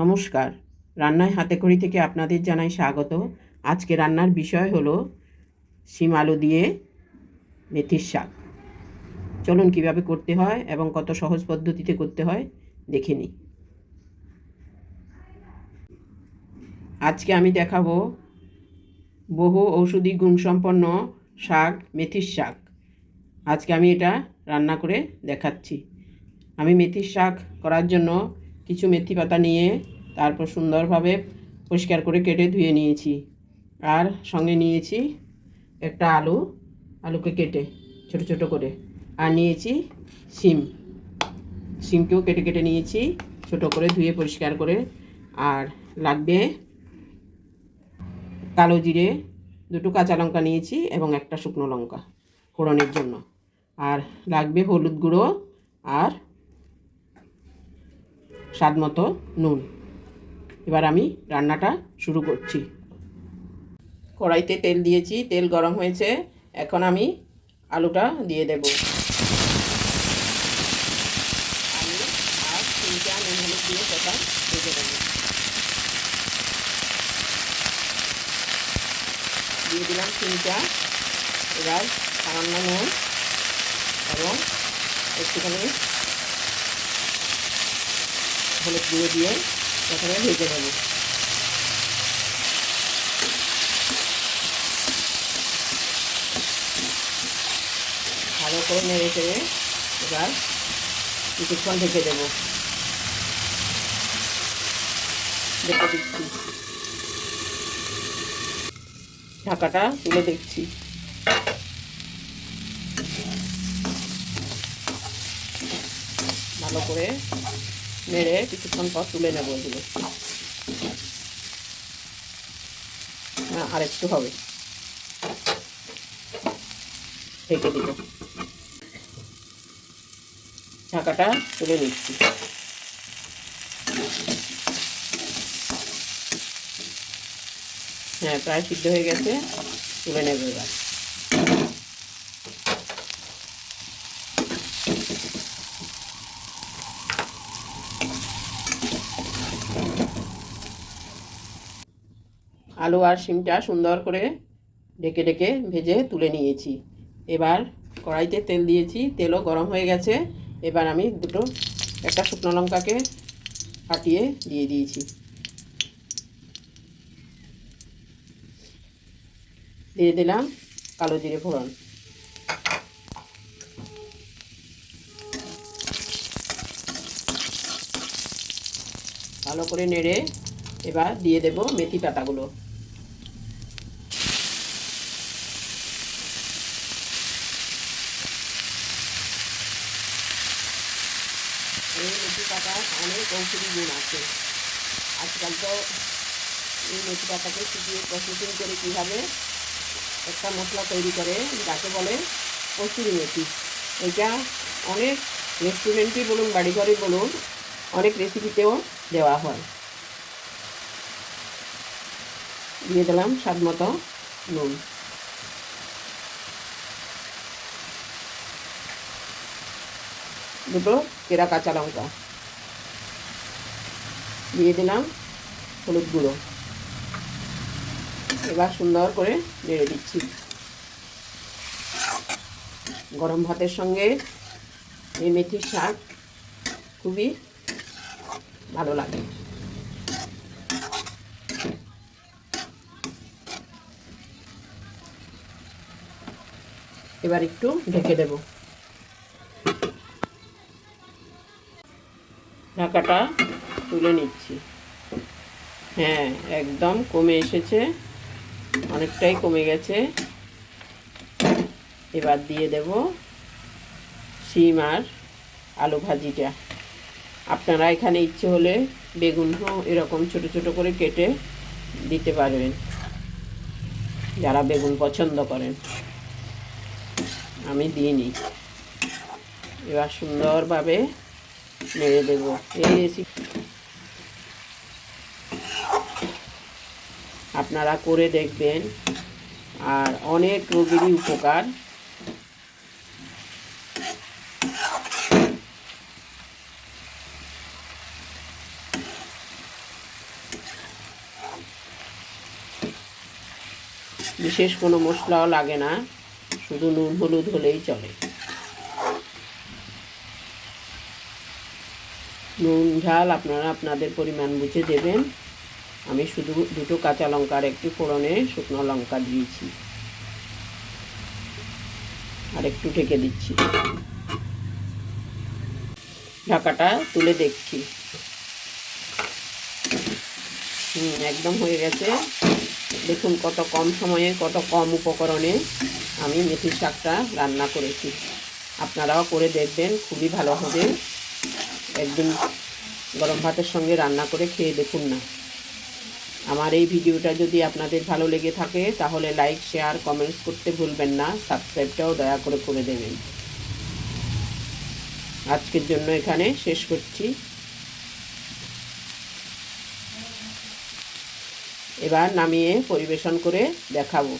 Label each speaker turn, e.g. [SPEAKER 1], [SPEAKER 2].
[SPEAKER 1] নমস্কার। রান্নায় হাতে খড়ি থেকে আপনাদের জানাই স্বাগত। আজকে রান্নার বিষয় হলো শিম আলু দিয়ে মেথির শাক। চলুন কীভাবে করতে হয় এবং কত সহজ পদ্ধতিতে করতে হয় দেখে নিই। আজকে আমি দেখাবো বহু ঔষধি গুণসম্পন্ন শাক, মেথির শাক। আজকে আমি এটা রান্না করে দেখাচ্ছি। আমি মেথির শাক করার জন্য কিছু মেথি পাতা নিয়ে তারপর সুন্দরভাবে পরিষ্কার করে কেটে ধুয়ে নিয়েছি। আর সঙ্গে নিয়েছি একটা আলু, আলুকে কেটে ছোট ছোট করে। আর নিয়েছি শিম। শিমকেও কেটে কেটে নিয়েছি, ছোট করে ধুয়ে পরিষ্কার করে। আর লাগবে কালো জিরে, দুটো কাঁচা লঙ্কা নিয়েছি এবং একটা শুকনো লঙ্কা ফোড়নের জন্য। আর লাগবে হলুদ গুঁড়ো আর স্বাদ মতো নুন। এবার আমি রান্নাটা শুরু করছি। কড়াইতে তেল দিয়েছি, তেল গরম হয়েছে। এখন আমি আলুটা দিয়ে দেব। আর তিনটা দিয়ে দিয়ে দিলাম তিনটা এবার সামান্য নুন এবং একটুখানি হলুদ গুঁড়ো দিয়ে প্রথমে ভেজে নেব। ভালো করে নেড়ে চেড়ে এবার কিছুক্ষণ ঢেকে দেব। দেখে দিচ্ছি। ঢাকাটা তুলে দেখছি। ভালো করে নেড়ে কিছুক্ষণ পর তুলে নেব এগুলো হ্যাঁ আর একটু হবে। ঢেকে দিব। ঢাকাটা তুলে নিচ্ছি। হ্যাঁ প্রায় সিদ্ধ হয়ে গেছে। তুলে নেব এবার। আলু আর শিমটা সুন্দর করে ঢেকে ঢেকে ভেজে তুলে নিয়েছি। এবার কড়াইতে তেল দিয়েছি, তেলও গরম হয়ে গেছে। এবার আমি দুটো, একটা শুকনো লঙ্কাকে ফাটিয়ে দিয়ে দিয়েছি। দিয়ে দিলাম কালো জিরে ফোড়ন। ভালো করে নেড়ে এবার দিয়ে দেব মেথি পাতাগুলো এই মেথি পাতা অনেক ঔষধি গুণ আছে। আজকাল তো এই মেথি পাতাকে শুকিয়ে প্রসেসিং করে কীভাবে একটা মশলা তৈরি করে, যাকে বলে কসুরি মেথি। এটা অনেক রেস্টুরেন্টই বলুন, বাড়িঘরে বলুন, অনেক রেসিপিতেও দেওয়া হয়। দিয়ে দিলাম স্বাদ মতো নুন। দুটো কেরা কাঁচা লঙ্কা। দিয়ে দিলাম হলুদ গুঁড়ো। এবার সুন্দর করে নেড়ে দিচ্ছি। গরম ভাতের সঙ্গে এই মেথির শাক খুবই ভালো লাগে। এবার একটু ঢেকে দেব। ঢাকাটা তুলে নিচ্ছি। হ্যাঁ একদম কমে এসেছে। অনেকটাই কমে গেছে। এবার দিয়ে দেব শিম আর আলু ভাজিটা। আপনারা এখানে ইচ্ছে হলে বেগুনও এরকম ছোট ছোট করে কেটে দিতে পারবেন। যারা বেগুন পছন্দ করেন। আমি দিইনি এবার সুন্দরভাবে নেড়ে দেবো। এই আপনারা করে দেখবেন। আর অনেক রোগেরই উপকার। বিশেষ কোনো মশলাও লাগে না। শুধু নুন, হলুদ হলেই চলে। নুন, ঝাল আপনারা আপনাদের পরিমাণ বুঝে দেবেন। আমি শুধু দুটো কাঁচা লঙ্কার একটু ফোড়নে শুকনো লঙ্কা দিয়েছি। আর একটু ঢেকে দিচ্ছি। ঢাকাটা তুলে দেখছি। হুম, একদম হয়ে গেছে। দেখুন কত কম সময়ে, কত কম উপকরণে আমি মেথির শাকটা রান্না করেছি। আপনারাও করে দেখবেন, খুবই ভালো হবে। একদিন গরম ভাতের সঙ্গে রান্না করে খেয়ে দেখুন না। আমার এই ভিডিওটা যদি আপনাদের ভালো লেগে থাকে, তাহলে লাইক, শেয়ার, কমেন্টস করতে ভুলবেন না। সাবস্ক্রাইবটাও দয়া করে করে দেবেন। আজকের জন্য এখানে শেষ করছি। এবার নামিয়ে পরিবেশন করে দেখাবো।